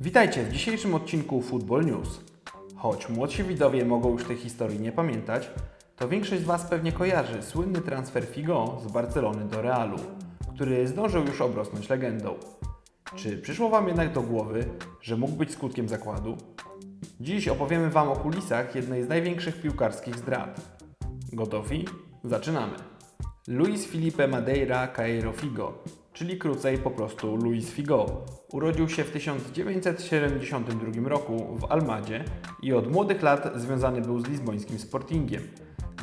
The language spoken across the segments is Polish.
Witajcie w dzisiejszym odcinku Football News. Choć młodsi widzowie mogą już tej historii nie pamiętać, to większość z Was pewnie kojarzy słynny transfer Figo z Barcelony do Realu, który zdążył już obrosnąć legendą. Czy przyszło Wam jednak do głowy, że mógł być skutkiem zakładu? Dziś opowiemy Wam o kulisach jednej z największych piłkarskich zdrad. Gotowi? Zaczynamy! Luis Felipe Madeira Caeiro Figo, czyli krócej po prostu Luis Figo, urodził się w 1972 roku w Almadzie i od młodych lat związany był z lizbońskim Sportingiem,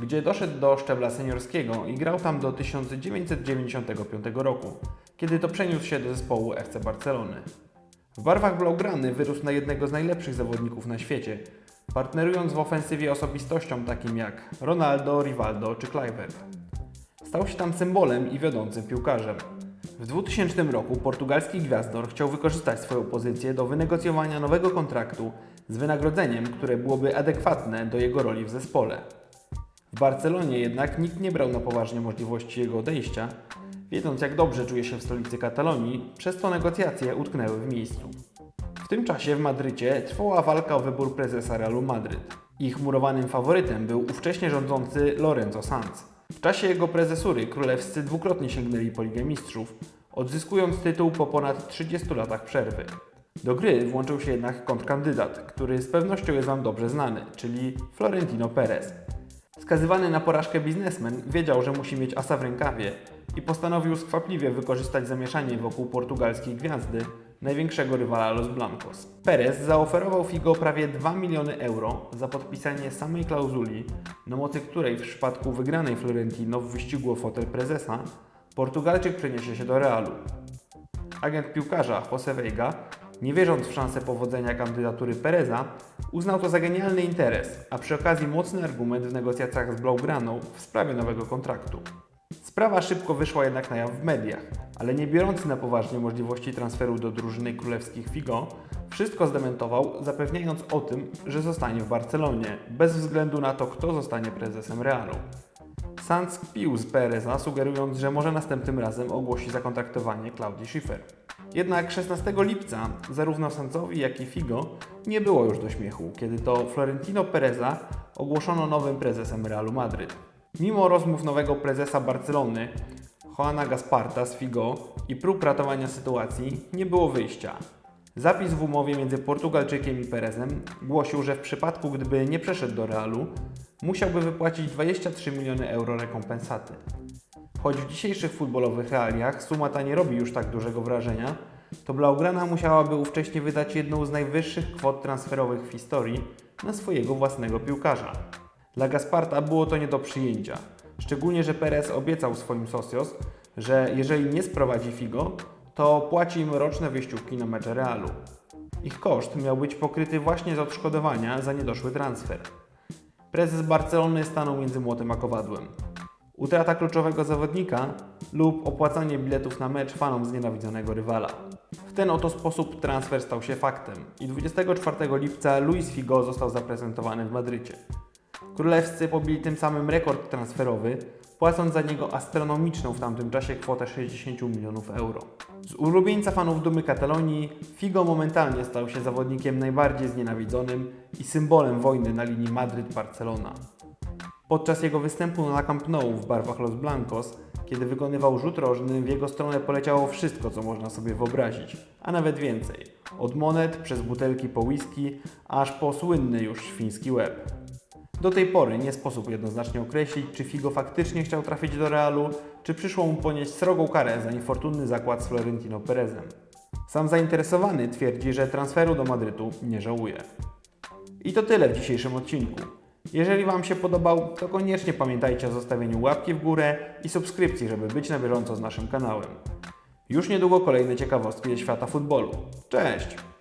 gdzie doszedł do szczebla seniorskiego i grał tam do 1995 roku, kiedy to przeniósł się do zespołu FC Barcelony. W barwach blaugrany wyrósł na jednego z najlepszych zawodników na świecie, partnerując w ofensywie osobistościom takim jak Ronaldo, Rivaldo czy Kluivert. Stał się tam symbolem i wiodącym piłkarzem. W 2000 roku portugalski gwiazdor chciał wykorzystać swoją pozycję do wynegocjowania nowego kontraktu z wynagrodzeniem, które byłoby adekwatne do jego roli w zespole. W Barcelonie jednak nikt nie brał na poważnie możliwości jego odejścia, wiedząc jak dobrze czuje się w stolicy Katalonii, przez to negocjacje utknęły w miejscu. W tym czasie w Madrycie trwała walka o wybór prezesa Realu Madryt. Ich murowanym faworytem był ówcześnie rządzący Lorenzo Sanz. W czasie jego prezesury królewscy dwukrotnie sięgnęli po Ligę Mistrzów, odzyskując tytuł po ponad 30 latach przerwy. Do gry włączył się jednak kontrkandydat, który z pewnością jest Wam dobrze znany, czyli Florentino Perez. Skazywany na porażkę biznesmen wiedział, że musi mieć asa w rękawie i postanowił skwapliwie wykorzystać zamieszanie wokół portugalskiej gwiazdy, największego rywala Los Blancos. Perez zaoferował Figo prawie 2 miliony euro za podpisanie samej klauzuli, na mocy której w przypadku wygranej Florentino w wyścigu o fotel prezesa, Portugalczyk przeniesie się do Realu. Agent piłkarza Jose Veiga, nie wierząc w szansę powodzenia kandydatury Pereza, uznał to za genialny interes, a przy okazji mocny argument w negocjacjach z Blaugraną w sprawie nowego kontraktu. Sprawa szybko wyszła jednak na jaw w mediach, ale nie biorący na poważnie możliwości transferu do drużyny królewskich Figo, wszystko zdementował, zapewniając o tym, że zostanie w Barcelonie, bez względu na to, kto zostanie prezesem Realu. Sanz kpił z Pereza, sugerując, że może następnym razem ogłosi zakontraktowanie Claudii Schiffer. Jednak 16 lipca zarówno Sanzowi, jak i Figo nie było już do śmiechu, kiedy to Florentino Pereza ogłoszono nowym prezesem Realu Madryt. Mimo rozmów nowego prezesa Barcelony, Joana Gasparta z Figo i prób ratowania sytuacji, nie było wyjścia. Zapis w umowie między Portugalczykiem i Perezem głosił, że w przypadku gdyby nie przeszedł do Realu, musiałby wypłacić 23 miliony euro rekompensaty. Choć w dzisiejszych futbolowych realiach suma ta nie robi już tak dużego wrażenia, to Blaugrana musiałaby ówcześnie wydać jedną z najwyższych kwot transferowych w historii na swojego własnego piłkarza. Dla Gasparta było to nie do przyjęcia, szczególnie że Perez obiecał swoim socios, że jeżeli nie sprowadzi Figo, to płaci im roczne wyjściówki na mecze Realu. Ich koszt miał być pokryty właśnie z odszkodowania za niedoszły transfer. Prezes Barcelony stanął między młotem a kowadłem. Utrata kluczowego zawodnika lub opłacanie biletów na mecz fanom znienawidzonego rywala. W ten oto sposób transfer stał się faktem i 24 lipca Luis Figo został zaprezentowany w Madrycie. Królewscy pobili tym samym rekord transferowy, płacąc za niego astronomiczną w tamtym czasie kwotę 60 milionów euro. Z ulubieńca fanów dumy Katalonii, Figo momentalnie stał się zawodnikiem najbardziej znienawidzonym i symbolem wojny na linii Madryt-Barcelona. Podczas jego występu na Camp Nou w barwach Los Blancos, kiedy wykonywał rzut rożny, w jego stronę poleciało wszystko, co można sobie wyobrazić, a nawet więcej. Od monet, przez butelki po whisky, aż po słynny już świński łeb. Do tej pory nie sposób jednoznacznie określić, czy Figo faktycznie chciał trafić do Realu, czy przyszło mu ponieść srogą karę za niefortunny zakład z Florentino Perezem. Sam zainteresowany twierdzi, że transferu do Madrytu nie żałuje. I to tyle w dzisiejszym odcinku. Jeżeli Wam się podobał, to koniecznie pamiętajcie o zostawieniu łapki w górę i subskrypcji, żeby być na bieżąco z naszym kanałem. Już niedługo kolejne ciekawostki ze świata futbolu. Cześć!